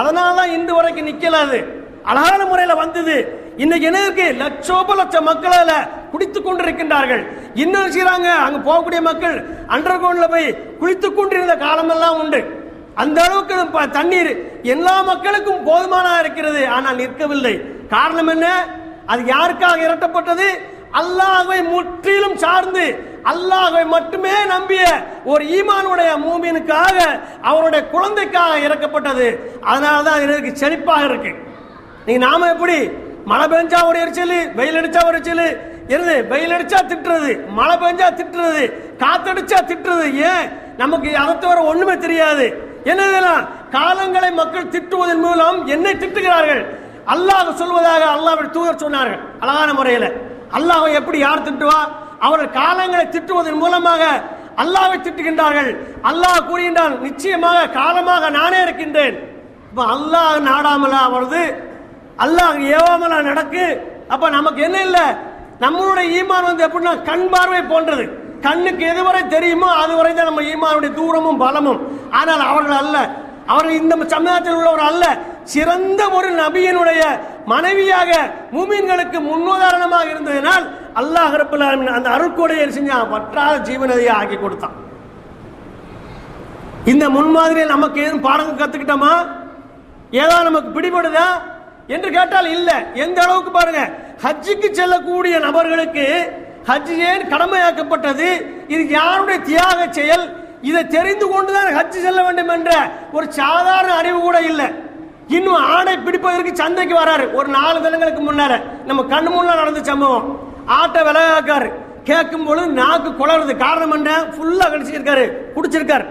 அதனால தான் இன்று வரைக்கும் நிக்கல அது. அழகான முறையில வந்தது. இன்னைக்கு என்ன இருக்கு லட்சோப லட்சம் மக்களால குடித்துக் கொண்டிருக்கின்றார்கள். இன்னும் செய்யறாங்க அங்க போகக்கூடிய மக்கள் அண்டர் கிரவுண்ட்ல போய் குளித்துக் கொண்டிருந்த காலமெல்லாம் உண்டு. அந்த அளவுக்கு தண்ணீர் எல்லா மக்களுக்கும் போதுமானதாக இருக்கிறது. ஆனால் நிற்கவில்லை. காரணம் என்ன? அது யாருக்காக இரட்டப்பட்டது? அல்லாஹ்வை முற்றிலும் சார்ந்து அல்லாஹை மட்டுமே நம்பிய ஒரு ஈமானுடைய மூமினுக்காக அவருடைய குழந்தைக்காக இறக்கப்பட்டது. அதனால தான் இதற்கு செழிப்பாக இருக்கு. நீங்க நாம எப்படி மழை பெஞ்சா ஒரு எரிச்சல் வெயில் அடிச்சா ஒரு எரிச்சல் இருது வெயில் அடிச்சா திட்டுறது மழை பெஞ்சா திட்டுறது காத்தடிச்சா திட்டுறது ஏன்? நமக்கு அதை தவிர ஒண்ணுமே தெரியாது. என்னதெல்லாம் காலங்களை மக்கள் திட்டுவதன் மூலம் என்னை திட்டுகிறார்கள். அல்லாஹ் சொல்வதாக அல்லாஹ் தூதர் சொன்னார்கள். அழகான முறையில். அல்லாஹ் எப்படி யார் திட்டுவா? அவர்கள் காலங்களை திட்டுவதன் மூலமாக அல்லாவை திட்டுகின்றார்கள். அல்லாஹ் கூறுகின்றால் நிச்சயமாக காலமாக நானே இருக்கின்றேன். இப்ப அல்லாஹ் நாடாமலா வருது அல்லாஹ் ஏவாமலா நடக்கு? அப்ப நமக்கு என்ன இல்லை? நம்மளுடைய ஈமான் வந்து எப்படின்னா கண் பார்வை போன்றது. கண்ணுக்கு எதுவரை தெரியுமோ அதுவரை தான் நம்ம ஈமானுடைய தூரமும் பலமும். ஆனால் அவர்கள் அல்ல. அவர்கள் இந்த சமுதாயத்தில் உள்ளவர் அல்ல. சிறந்த ஒரு நபியினுடைய மனைவியாக முமீன்களுக்கு முன்னுதாரணமாக இருந்ததினால் அல்லாஹ் ரப்பல் அந்த அருட்கொடையை செஞ்சான் வற்றாத ஜீவநதியை ஆக்கி கொடுத்தான். இந்த முன்மாதிரியை நமக்கு எதுவும் பாடம் கத்துக்கிட்டோமா? ஏதோ நமக்கு பிடிபடுதா? என்று கேட்டால் இல்ல. எந்த அளவுக்கு பாருங்க ஹஜ்ஜுக்கு செல்லக்கூடிய நபர்களுக்கு ஹஜ் ஏன் கடமையாக்கப்பட்டது? இது யாருடைய தியாக செயல்? இதை தெரிந்து கொண்டுதான் ஹஜ் செல்ல வேண்டும் என்ற ஒரு சாதாரண அறிவு கூட இல்லை. இன்னும் ஆடை பிடிப்பதற்கு சந்தைக்கு வராரு. ஒரு நாலு தினங்களுக்கு முன்னால நம்ம கண்ணு முன்னால் நடந்த சம்பவம். ஆட்டை விளையாக்காரு கேட்கும் பொழுது நாக்கு குளறுது. காரணம் என்ன? ஃபுல்லா கழிச்சிருக்காரு குடிச்சிருக்காரு.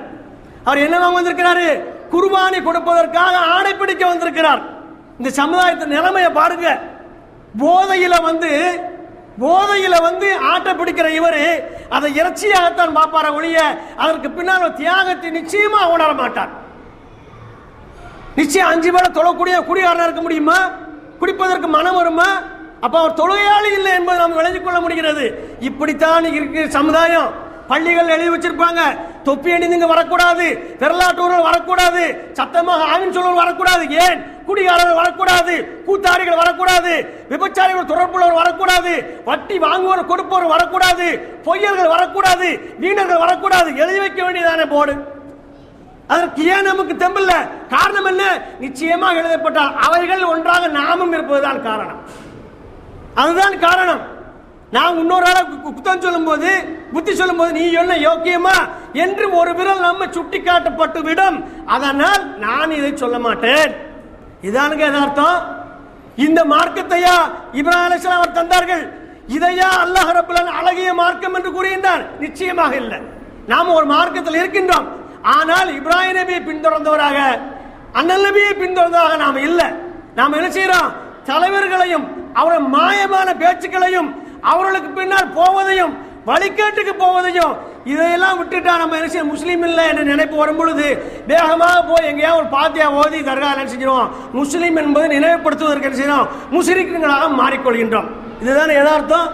அவர் என்ன வந்திருக்கிறாரு? குர்பானி கொடுப்பதற்காக ஆணை பிடிக்க வந்திருக்கிறார். இந்த சமுதாயத்தின் நிலைமையை பாருங்க. போதையில வந்து போதையில வந்து ஆட்டை பிடிக்கிற இவர் அதை இறைச்சியாகத்தான் பார்ப்பார ஒழிய அதற்கு பின்னால் தியாகத்தை நிச்சயமா உணர மாட்டார். நிச்சயம் அஞ்சு வேளை தொழக்கூடிய குடிகாரனா இருக்க முடியுமா? குடிப்பதற்கு மனம் வருமா? அப்ப அவர் தொழுகையாளி இல்லை என்பது நாம் ஏற்றுக்கொள்ள முடிகிறது. இப்படித்தான் இருக்கிற சமுதாயம். பள்ளிகள் எழுதி வச்சிருப்பாங்க. தொப்பி அணிந்துங்க வரக்கூடாது. பெரலாட்டூர்கள் வரக்கூடாது. சத்தமாக ஆவின் சொல்வர் வரக்கூடாது. ஏன்? குடிகாரர்கள் வரக்கூடாது. கூத்தாரிகள் வரக்கூடாது. விபச்சாரிகள் தொடர்புள்ளவர் வரக்கூடாது. வட்டி வாங்குவோர் கொடுப்பவர் வரக்கூடாது. பொய்யர்கள் வரக்கூடாது. வீணர்கள் வரக்கூடாது. எழுதி வைக்க வேண்டியதானே போடு அதற்கு ஏன் நமக்கு தெம்பில்ல? காரணம் என்ன? நிச்சயமாக எழுதப்பட்டால் அவைகள் ஒன்றாக நாமும் இருப்பதுதான் காரணம். அதுதான் காரணம். நான் இன்னொரு ஆளை கு- கு- குத்தம் சொல்லும்போது புத்தி சொல்லும்போது நீ என்ன யோக்கியமா? என்று ஒரு விரல் நம்ம சுட்டி காட்டப்பட்டு விடும். அதனால் நான் இதை சொல்ல மாட்டேன். இதானுங்க எதார்த்தம் இந்த மார்க்கத்தையா இப்ராஹிம் அலைஹிஸ்ஸலாம் அவர் தந்தார்கள். இதையா அல்லாஹ் ரபுல்லான் அழகிய மார்க்கம் என்று கூறுகின்றார். நிச்சயமாக இல்லை. நாம் ஒரு மார்க்கத்தில் இருக்கின்றோம். ஆனால் இப்ராஹிம் நபியை பின்தொடர்ந்தவராக அண்ணல் நபியை பின்தொடர்ந்தவராக நாம் இல்லை. நாம் என்ன செய்யறோம் தலைவர்களையும் அவருடைய மாயமான பேச்சுக்களையும் அவர்களுக்கு பின்னால் போவதையும் வழிகேட்டுக்கு போவதையும் இதையெல்லாம் விட்டுட்டா நம்ம என்ன செய்ய முஸ்லீம் இல்லை என்ற நினைப்பு வரும் பொழுது வேகமாக போய் எங்கேயாவது ஒரு பாத்தியா ஓதி தர்கா என்ன முஸ்லீம் என்பதை நினைவுபடுத்துவதற்கு என்ன செய்யணும் முஸ்லிம்களாக மாறிக்கொள்கின்றோம். இதுதான் எதார்த்தம்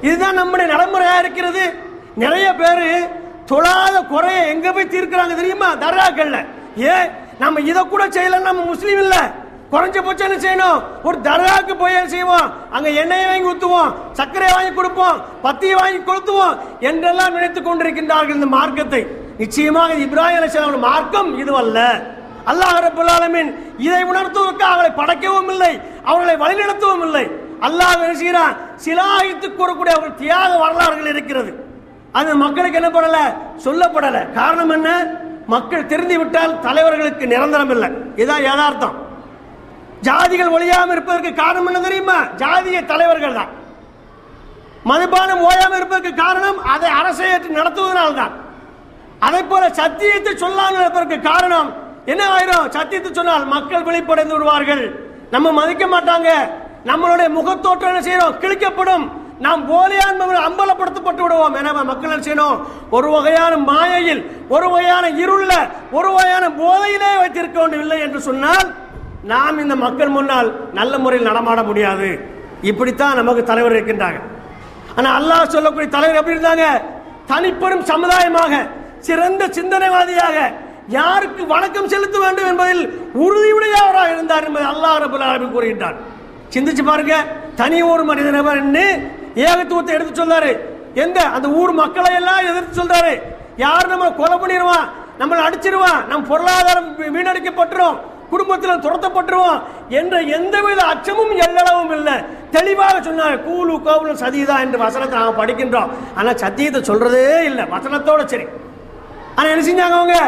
இதுதான் நம்முடைய நடைமுறையாக இருக்கிறது. நிறைய பேர் தொழாத குறைய எங்கே போய் தீர்க்கிறாங்க தெரியுமா? தர்காக்கள்ல. ஏன்? நம்ம இதை கூட செய்யல நம்ம முஸ்லீம் இல்லை. குறைஞ்சபட்சம் என்ன செய்யணும்? ஒரு தர்காவுக்கு போய் என்ன செய்வோம்? அங்க எண்ணெயை வாங்கி ஊத்துவோம் சர்க்கரையை வாங்கி கொடுப்போம் பத்தியை வாங்கி கொளுத்துவோம் என்றெல்லாம் நினைத்துக் கொண்டிருக்கின்றார்கள் இந்த மார்க்கத்தை. நிச்சயமாக இப்ராஹிம் அலிஸ்லாம் மார்க்கம் இதுவல்ல. அல்லாஹ் ரபுல்லாலமின் இதை உணர்த்துவதற்கு அவர்களை படைக்கவும் இல்லை அவர்களை வழிநடத்தவும் இல்லை. அல்லாஹ் என்ன செய்கிறான்? கூறக்கூடிய அவர்கள் தியாக வரலாறுகள் இருக்கிறது. அது மக்களுக்கு என்ன பண்ணல? சொல்லப்படல. காரணம் என்ன? மக்கள் திருந்தி விட்டால் தலைவர்களுக்கு நிரந்தரம் இல்லை. இதான் யதார்த்தம். ஜாதிகள் ஒழியாமல் இருப்பதற்கு காரணம் என்ன தெரியுமா? ஜாதிய தலைவர்கள் தான். மதுபானம் ஓயாமல் இருப்பதற்கு காரணம் அதை அரசை ஏற்று நடத்துவதனால்தான். அதே போல சத்தியத்தை சொல்லாமல் இருப்பதற்கு காரணம் என்ன ஆயிரும்? சத்தியத்தை சொன்னால் மக்கள் வெளிப்படைந்து விடுவார்கள். நம்ம மதிக்க மாட்டாங்க. நம்மளுடைய முகத்தோற்றம் என்ன செய்யறோம்? கிழிக்கப்படும். நாம் போலியான் அம்பலப்படுத்தப்பட்டு விடுவோம். எனவே மக்கள் என்ன செய்யணும்? ஒரு வகையான மாயையில் ஒரு வகையான இருள ஒரு வகையான போதையிலே வைத்திருக்க வேண்டும் இல்லை என்று சொன்னால் நாம் இந்த மக்கள் முன்னால் நல்ல முறையில் நடமாட முடியாது. இப்படித்தான் நமக்கு தலைவர் இருக்கின்றாங்க ஆனா அல்லாஹ் சொல்லக்கூடிய தலைவர் எப்படி இருந்தாங்க? தனிப்பெரும் சமுதாயமாக சிறந்த சிந்தனைவாதியாக யாருக்கு வணக்கம் செலுத்த வேண்டும் என்பதில் உறுதியுடையவராக இருந்தார் என்பதை அல்லாஹ் ரபுல் ஆலமீன் கூறுகின்றார். சிந்திச்சு பாருங்க தனி ஒரு மனிதனவர் ஏகத்துவத்தை எடுத்து சொல்றாரு. எந்த அந்த ஊர் மக்களை எல்லாம் எதிர்த்து சொல்றாரு. யார் நம்ம கொலை பண்ணிடுவான்? நம்மளை அடிச்சிருவான் நம் பொருளாதாரம் வீணடிக்கப்பட்டுரும். குடும்பத்தில் துரத்தப்பட்டுருவோம் என்ற எந்தவித அச்சமும் எல்லளவும் இல்லை. தெளிவாக சொன்னார் கூலு கோவலும் சதிதா என்று வசனத்தை நாங்கள் படிக்கின்றோம். ஆனால் சத்தியத்தை சொல்றதே இல்லை. வசனத்தோட சரி. ஆனால் என்ன செஞ்சாங்க அவங்க?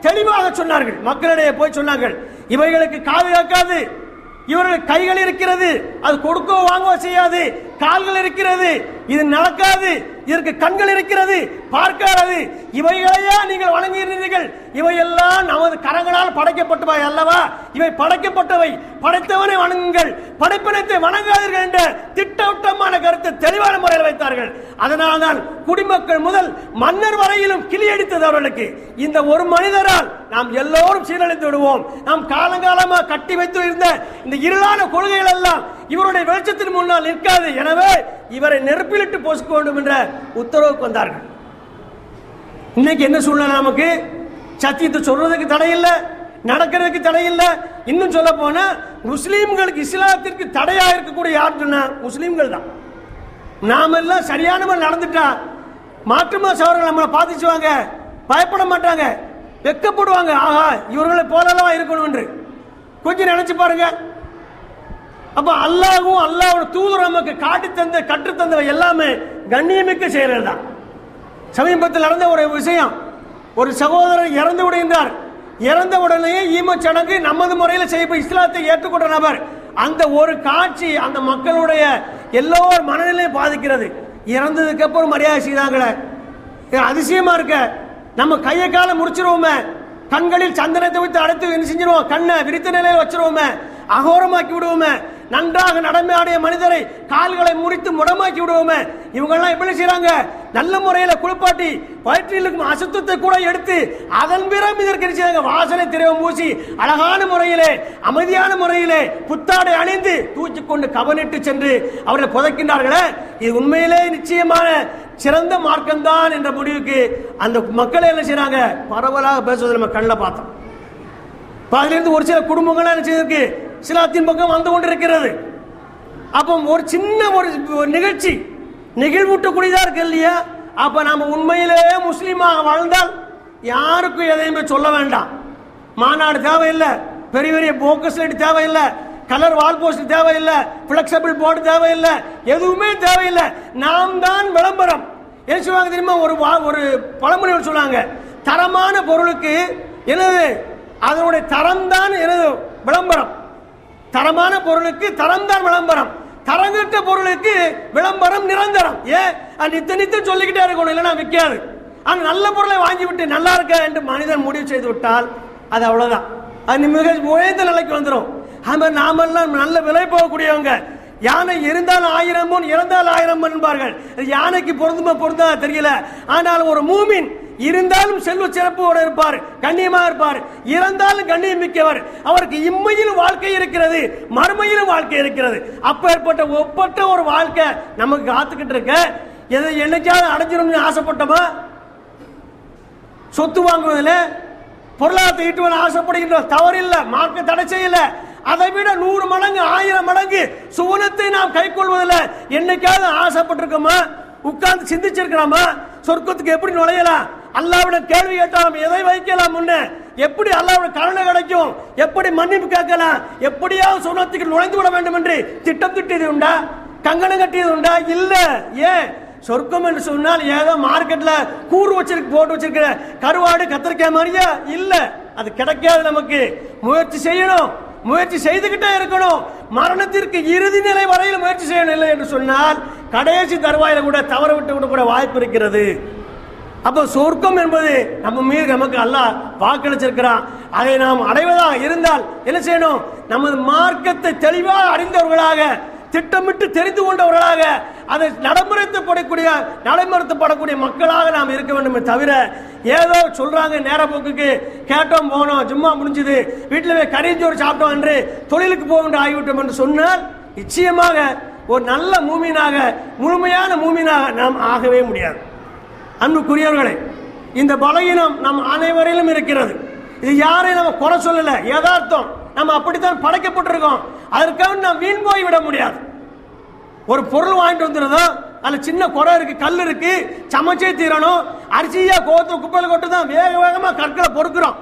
தெளிவாக சொன்னார்கள். மக்களிடையே போய் சொன்னார்கள். இவைகளுக்கு காது கேட்காது. இவர்கள் கைகள் இருக்கிறது. அது கொடுக்கோ வாங்கவோ செய்யாது. கால்கள் இருக்கிறது. இது நடக்காது. இதற்கு கண்கள் இருக்கிறது பார்க்கிறது. இவைகளையா நீங்கள் வணங்குகிறீர்கள் இவையெல்லாம் நமது கரங்களால் படைக்கப்பட்டவை அல்லவா? இவை படைக்கப்பட்டவை. படைத்தவனை வணங்குங்கள். படைப்பினத்தை வணங்காதீர்கள் என்ற திட்டவட்டமான கருத்தை தெளிவான முறையில் வைத்தார்கள். அதனால்தான் குடிமக்கள் முதல் மன்னர் வரையிலும் கிளியடித்தது அவர்களுக்கு. இந்த ஒரு மனிதரால் நாம் எல்லோரும் சீரழித்து விடுவோம். நாம் காலங்காலமாக கட்டி வைத்து இருந்த இந்த இருளான கொள்கைகள் எல்லாம் இவருடைய வெளிச்சத்தின் முன்னால் நிற்காது. எனவே இவரை நெருப்பிலிட்டு போசிக்க வேண்டும் என்ற உத்தரவுக்கு வந்தார்கள். இன்னைக்கு என்ன சூழ்நிலை நமக்கு? சத்தியத்தை சொல்றதுக்கு தடை இல்லை நடக்கிறதுக்கு தடை இல்லை. இன்னும் சொல்ல போனா முஸ்லீம்களுக்கு இஸ்லாத்திற்கு தடையா இருக்கக்கூடிய யார் சொன்னா முஸ்லீம்கள் தான். நாம எல்லாம் சரியான மாதிரி நடந்துட்டா மாற்றுமா சவர்கள் நம்மளை பாதிச்சுவாங்க பயப்பட மாட்டாங்க வெக்கப்படுவாங்க. ஆஹா இவர்களை போலலாம் இருக்கணும் என்று. கொஞ்சம் நினைச்சு பாருங்க. அப்ப அல்லாஹ்வும் அல்லாஹோட தூதர் நமக்கு காட்டி தந்த கற்று தந்தவை எல்லாமே கண்ணியமிக்க செயல்கள் தான். சமீபத்தில் நடந்த ஒரு விஷயம். ஒரு சகோதரர் இறந்து விடுகின்றார். இறந்த உடனே ஈமச் சடங்கு நமது முறையில் செய்ய இஸ்லாத்தை ஏற்றுக்கொண்ட நபர். அந்த ஒரு காட்சி அந்த மக்களுடைய எல்லோர் மனநிலையும் பாதிக்கிறது. இறந்ததுக்கு அப்புறம் மரியாதை செய்தாங்களே. அதிசயமா இருக்க. நம்ம கையை காலை முடிச்சிருவோமே கண்களில் சந்தனத்தை வைத்து அடைத்து என்ன செஞ்சிருவோம்? கண்ணை விரித்த நிலையில் வச்சிருவோமே. அகோரமாக்கி விடுவோமே. நன்றாக நடமாடிய மனிதரை கால்களை முறித்து முடமாக்கி விடுவோமே. இவங்கெல்லாம் எப்படி செய்யறாங்க நல்ல முறையில குளிப்பாட்டி வயிற்றில் இருக்கும் அசுத்தத்தை கூட எடுத்து அதன் பிறகு இதற்கு என்ன வாசனை திரவம் பூசி அழகான முறையிலே அமைதியான முறையிலே புத்தாடை அணிந்து தூக்கி கொண்டு கவனிட்டு சென்று அவரை புதைக்கின்றார்களே. இது உண்மையிலே நிச்சயமான சிறந்த மார்க்கம்தான் என்ற முடிவுக்கு அந்த மக்களை என்ன செய்யறாங்க பரவலாக பேசுவதை நம்ம கண்ணில் பார்த்தோம். இப்போ அதிலிருந்து ஒரு சில குடும்பங்கள்லாம் என்ன செய்திருக்கு? சிலாத்தின் பக்கம் வந்து கொண்டிருக்கிறது. அப்போ ஒரு சின்ன ஒரு நிகழ்ச்சி நெகிழ்வூட்டக்கூடியதா இருக்கு இல்லையா? அப்ப நாம உண்மையிலேயே முஸ்லீமாக வாழ்ந்தால் யாருக்கும் எதையுமே சொல்ல வேண்டாம். மாநாடு தேவையில்லை பெரிய பெரிய போக்கஸ் லைட் தேவையில்லை கலர் வால் போஸ்ட் தேவையில்லை பிளெக்சிபிள் போர்டு தேவையில்லை எதுவுமே தேவையில்லை. நாம் தான் விளம்பரம். என்ன சொல்லுவாங்க தெரியுமா? ஒரு வா- ஒரு பழமொழி சொல்லுவாங்க. தரமான பொருளுக்கு என்னது? அதனுடைய தரம் தான் எனது விளம்பரம். தரமான பொருளுக்கு தரம் தான் விளம்பரம். தரங்கிட்ட பொருளுக்கு விளம்பரம் நிரந்தரம். ஏன் அது நித்த நித்தம் சொல்லிக்கிட்டே இருக்கணும் இல்லைன்னா விற்காது ஆனால் நல்ல பொருளை வாங்கி விட்டு நல்லா இருக்க என்று மனிதன் முடிவு செய்து விட்டால் அது அவ்வளோதான் அது மிக உயர்ந்த நிலைக்கு வந்துடும் அது நாமெல்லாம் நல்ல விலை போகக்கூடியவங்க. யானை இருந்தால் ஆயிரம் பொன் இறந்தால் ஆயிரம் என்பார்கள். யானைக்கு பொருந்துமா பொருந்தா தெரியல. ஆனால் ஒரு மூமின் இருந்தாலும் செல்வ சிறப்போடு இருப்பார் கண்ணியமாக இருப்பார். இறந்தாலும் கண்ணியம் மிக்கவர். அவருக்கு இம்மையிலும் வாழ்க்கை இருக்கிறது மறுமையிலும் வாழ்க்கை இருக்கிறது. அப்பேற்பட்ட ஒப்பற்ற ஒரு வாழ்க்கை நமக்கு காத்துக்கிட்டு இருக்க. எதை என்னைக்காவது அடைஞ்சிரும்னு ஆசைப்பட்டோமா? சொத்து வாங்குவதில் பொருளாதாரத்தை ஈட்டுவதில் ஆசைப்படுகின்ற தவறில்லை மார்க்க தடை செய்யல அதை விட நூறு மடங்கு ஆயிரம் மடங்கு சுவனத்தை நாம் கை கொள்வதில் என்னைக்காவது ஆசைப்பட்டிருக்கோமா? உட்கார்ந்து சிந்திச்சிருக்கிறோமா சொர்க்கத்துக்கு எப்படி நுழையலாம்? அல்லாவிடம் கேள்வி கேட்டாலும் எதை வைக்கலாம் முன்ன? எப்படி அல்லாவோட கருணை கிடைக்கும்? எப்படி மன்னிப்பு கேட்கலாம்? எப்படியாவது சுவனத்துக்கு நுழைந்து விட வேண்டும் என்று திட்டம் திட்டியது உண்டா? கங்கணம் கட்டியது உண்டா? இல்ல. ஏன்? சொர்க்கம் என்று சொன்னால் ஏதோ மார்க்கெட்ல கூறு வச்சிருக்க போட்டு வச்சிருக்கிற கருவாடு கத்திரிக்காய் மாதிரியா? இல்ல. அது கிடைக்காது நமக்கு. முயற்சி செய்யணும். முயற்சி செய்துகிட்டே இருக்கணும். மரணத்திற்கு இறுதி நிலை வரையில் முயற்சி செய்யணும் இல்லை என்று சொன்னால் கடைசி தருவாயில கூட தவற விட்டு விடக்கூட கூட வாய்ப்பு இருக்கிறது. அப்போ சொர்க்கம் என்பது நம்ம மீது நமக்கு அல்லாஹ் வாக்களிச்சிருக்கிறான். அதை நாம் அடைவதாக இருந்தால் என்ன செய்யணும்? நமது மார்க்கத்தை தெளிவாக அறிந்தவர்களாக திட்டமிட்டு தெரிந்து கொண்டவர்களாக அதை நடைமுறைத்தப்படக்கூடிய நடைமுறைத்தப்படக்கூடிய மக்களாக நாம் இருக்க வேண்டுமே தவிர ஏதோ சொல்றாங்க நேர போக்குக்கு கேட்டோம் போனோம் சும்மா முடிஞ்சது வீட்டில் போய் கரிஞ்சோறு சாப்பிட்டோம் என்று தொழிலுக்கு போக வேண்டிய ஆகிவிட்டோம் என்று சொன்னால் நிச்சயமாக ஒரு நல்ல மூமினாக முழுமையான மூமினாக நாம் ஆகவே முடியாது. அன்புக்குரியவர்களே இந்த பலகீனம் நம் அனைவரிலும் இருக்கிறது. இது யாரையும் நம்ம குறை சொல்லல. யதார்த்தம். நம்ம அப்படித்தான் படைக்கப்பட்டிருக்கோம். அதற்காக நாம் வீண் போய் விட முடியாது. ஒரு பொருள் வாங்கிட்டு வந்துருந்தோம் அதுல சின்ன குறை இருக்கு கல் இருக்கு சமைச்சே தீரணும். அரிசியா கோத்து குப்பையில் கொட்டு தான் வேக வேகமா கற்களை பொறுக்கிறோம்.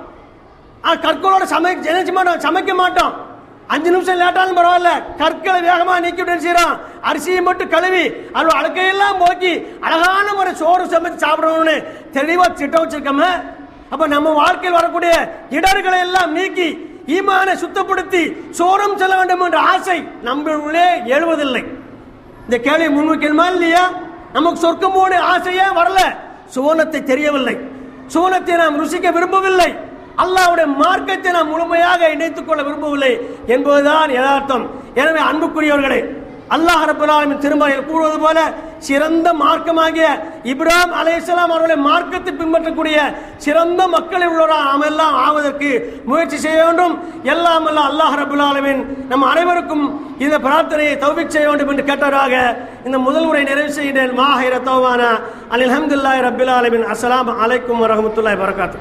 ஆனால் கற்களோட சமைக்க நினைச்ச மாட்டோம் சமைக்க மாட்டோம். அஞ்சு நிமிஷம் லேட்டாலும் பரவாயில்ல. கற்களை வேகமா நீக்கி விட்டு அரிசியை மட்டும் கழுவி அதில் அழுக்கையெல்லாம் போக்கி அழகான ஒரு சோறு சமைச்சு சாப்பிடணும்னு தெளிவா திட்டம் வச்சிருக்கோமே. அப்ப நம்ம வாழ்க்கையில் வரக்கூடிய இடர்களை எல்லாம் நீக்கி ஈமான சுத்தப்படுத்தி சோரம் செல்ல வேண்டும் என்ற ஆசை நம்மளுள்ளே எழுவதில்லை. இந்த கேள்வி முன்வைக்கணுமா இல்லையா? நமக்கு சொர்க்கம் போன ஆசையே வரல. சுவனத்தை தெரியவில்லை. சுவனத்தை நாம் ருசிக்க விரும்பவில்லை. அல்லாவுடைய மார்க்கத்தை நாம் முழுமையாக இணைத்துக் கொள்ள விரும்பவில்லை என்பதுதான் யதார்த்தம். எனவே அன்புக்குரியவர்களே அல்லாஹ் ரப்பல் திருமலையில் கூறுவது போல சிறந்த மார்க்கமாகிய இப்ராஹிம் அலையாம் அவர்களை மார்க்கத்தை பின்பற்றக்கூடிய சிறந்த மக்களில் உள்ளவராக நாம் எல்லாம் ஆவதற்கு முயற்சி செய்ய வேண்டும். எல்லாம் அல்ல அல்லாஹ் ரப்பல் நம் அனைவருக்கும் இந்த பிரார்த்தனையை தௌபிக் செய்ய வேண்டும் என்று கேட்டவராக இந்த முதல் முறை நிறைவு செய்கிறேன். மாஹிர தௌவான. அலில் ஹம்துல்லாஹி ரப்பில் அஸ்லாம் அலைக்கும் வரமத்துல்லாய் வரகாத்து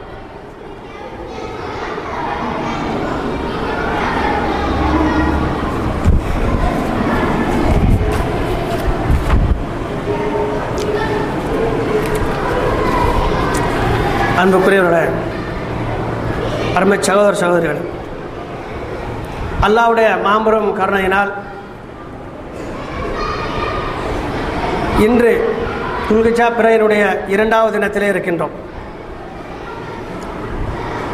அன்புக்குரியவர்களே அருமை சகோதர சகோதரிகள் அல்லாவுடைய மாபெரும் கருணையினால் இன்று துல்கிச்சா பிறையினுடைய இரண்டாவது தினத்திலே இருக்கின்றோம்.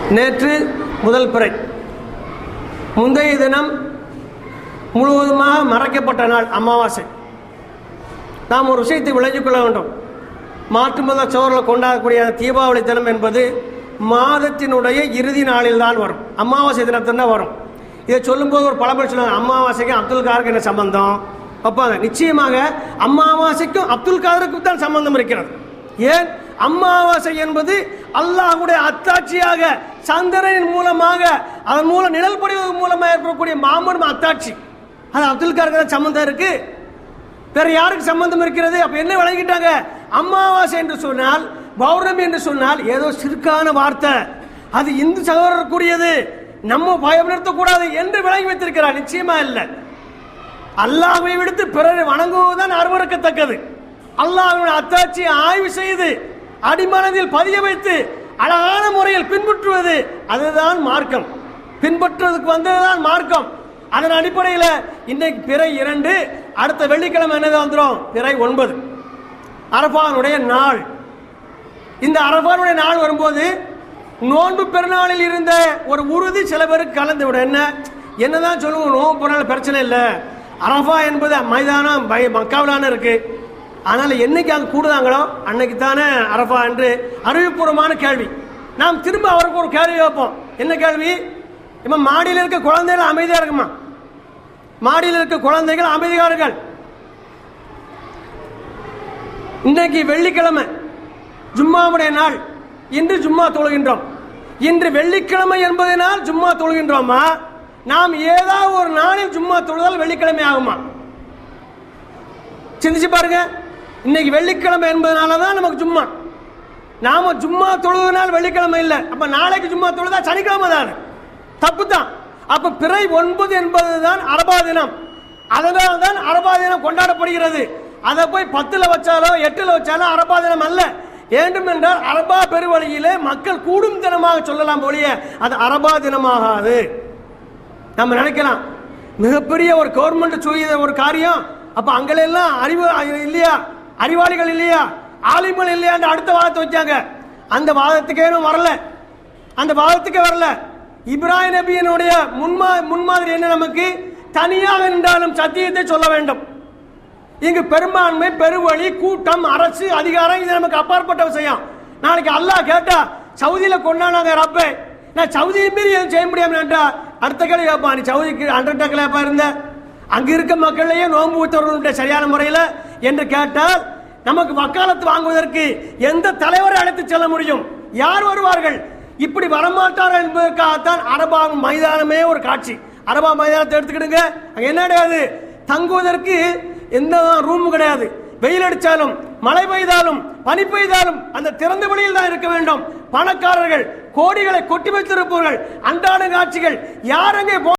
நேற்று முதல் பிறை. முந்தைய தினம் முழுவதுமாக மறைக்கப்பட்ட நாள் அமாவாசை. நாம் ஒரு விஷயத்தை விளைஞ்சு கொள்ள வேண்டும். மாற்று மத சோழர்கள் கொண்டாடக்கூடிய தீபாவளி தினம் என்பது மாதத்தினுடைய இறுதி நாளில் தான் வரும். அமாவாசை தினத்தில் தான் வரும். இதை சொல்லும்போது ஒரு பழமொழி சொல்லுவாங்க அமாவாசைக்கும் அப்துல் காருக்கு என்ன சம்பந்தம்? வைப்பாங்க நிச்சயமாக அமாவாசைக்கும் அப்துல் காதருக்கும் தான் சம்பந்தம் இருக்கிறது. ஏன்? அமாவாசை என்பது அல்லாஹுடைய அத்தாட்சியாக சந்திரனின் மூலமாக அதன் மூலம் நிழல் படிவதன் மூலமாக ஏற்படக்கூடிய மாமனும் அத்தாட்சி. அது அப்துல் காருக்கு தான் சம்பந்தம் இருக்கு. வேற யாருக்கு சம்பந்தம் இருக்கிறது? அப்ப என்ன விளங்கிட்டாங்க அமாவாசை என்று சொன்னால் பௌர்ணமி என்று சொன்னால் ஏதோ சிறுக்கான வார்த்தை. அது இந்து சகோதரருக்குரியது. நம்ம பயன்படுத்தக்கூடாது என்று விளங்கி வைத்திருக்கிறார். நிச்சயமா இல்லை. அல்லாஹை விடுத்து பிறரை வணங்குவதுதான் அருவருக்கத்தக்கது. அல்லாஹின் அத்தாட்சியை ஆய்வு செய்து அடிமனதில் பதிய வைத்து அழகான முறையில் பின்பற்றுவது அதுதான் மார்க்கம். பின்பற்றுவதற்கு வந்ததுதான் மார்க்கம். அதன் அடிப்படையில் இன்னைக்கு பிறை இரண்டு அடுத்த வெள்ளிக்கிழமை என்னது வந்துடும் பிறை ஒன்பது. அரபானுடைய நாள். இந்த அரபானுடைய நாள் வரும்போது நோன்பு பெருநாளில் இருந்த ஒரு உறுதி சில பேருக்கு கலந்து விட என்ன? என்னதான் சொல்லுவோம் நோன்பு பெருநாள் பிரச்சனை இல்லை. அரபா என்பது மைதானம் பய- மக்காவிலான இருக்கு. அதனால என்னைக்கு அங்கே கூடுதாங்களோ அன்னைக்கு தானே அரபா என்று அறிவுபூர்வமான கேள்வி. நாம் திரும்ப அவருக்கு ஒரு கேள்வி வைப்போம் என்ன கேள்வி? இப்போ மாடியில் இருக்க குழந்தைகள் அமைதியா இருக்குமா? மாடியில் இருக்க குழந்தைகள் அமைதியார்கள் இன்றைக்கு வெள்ளிக்கிழமை ஜும்மாவுடைய நாள். இன்று ஜும்மா தொழுகின்றோம். இன்று வெள்ளிக்கிழமை என்பதனால் ஜும்மா தொழுகின்றோமா? நாம் ஏதாவது ஒரு நாளில் ஜும்மா தொழுதால் வெள்ளிக்கிழமை ஆகுமா? சிந்திச்சு பாருங்க. இன்னைக்கு வெள்ளிக்கிழமை என்பதனால தான் நமக்கு ஜும்மா. நாம ஜும்மா தொழுதுனால் வெள்ளிக்கிழமை இல்லை. அப்ப நாளைக்கு ஜும்மா தொழுதா சனிக்கிழமை தான்? தப்பு தான் அப்ப பிறை ஒன்பது என்பது தான் அரபா தினம். அதனால்தான் அரபா தினம் கொண்டாடப்படுகிறது. அதை போய் பத்தில் வச்சாலோ எட்டில் வச்சாலும் அரபா தினம் அல்ல. வேண்டும் என்றால் அரபா பெருவழியிலே மக்கள் கூடும் தினமாக சொல்லலாம் ஒழிய அது அரபா தினமாகாது. நம்ம நினைக்கலாம். மிகப்பெரிய ஒரு கவர்மெண்ட் செய்த ஒரு காரியம் அப்போ அங்கெல்லாம் அறிவு இல்லையா? அறிவாளிகள் இல்லையா? ஆலிம்கள் இல்லையான்னு அடுத்த வாதத்தை வச்சாங்க. அந்த வாதத்துக்கே வரல. அந்த வாதத்துக்கே வரல. இப்ராஹிம் நபியினுடைய முன்மா முன்மாதிரி என்ன நமக்கு? தனியாக நின்றாலும் சத்தியத்தை சொல்ல வேண்டும். இங்கு பெரும்பான்மை பெருவழி கூட்டம் அரசு அதிகாரம் இது நமக்கு அப்பாற்பட்ட விஷயம் நாளைக்கு அல்லாஹ் கேட்டா சவுதியில கொண்டாடாங்க ரப்பே. நான் சவுதியை மீறி எதுவும் செய்ய முடியாமட்டா அடுத்த கேள்வி கேட்பா நீ சவுதிக்கு அண்டர் டேக்கில் இருந்த? அங்க இருக்க மக்களையே நோன்பு ஊத்தவர்களுடைய சரியான முறையில் என்று கேட்டால் நமக்கு வக்காலத்து வாங்குவதற்கு எந்த தலைவரை அழைத்து செல்ல முடியும்? யார் வருவார்கள்? இப்படி வரமாட்டார்கள் என்பதற்காகத்தான் அரபா மைதானமே ஒரு காட்சி. அரபா மைதானத்தை எடுத்துக்கிடுங்க. அங்க என்ன கிடையாது தங்குவதற்கு எந்த ரூம் கிடையாது. வெயில் அடிச்சாலும் மழை பெய்தாலும் பனி பெய்தாலும் அந்த திறந்த வெளியில் தான் இருக்க வேண்டும். பணக்காரர்கள் கோடிகளை கொட்டி வைத்திருப்பவர்கள் அன்றாட காட்சிகள் யார் அங்கே போ-